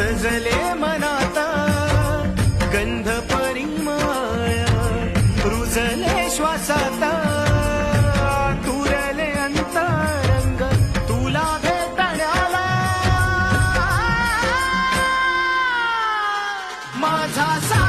सजले मनाता गंध परिमाया रुजले श्वासाता. तुरले अंतरंग तुला भेटण्याला. माझा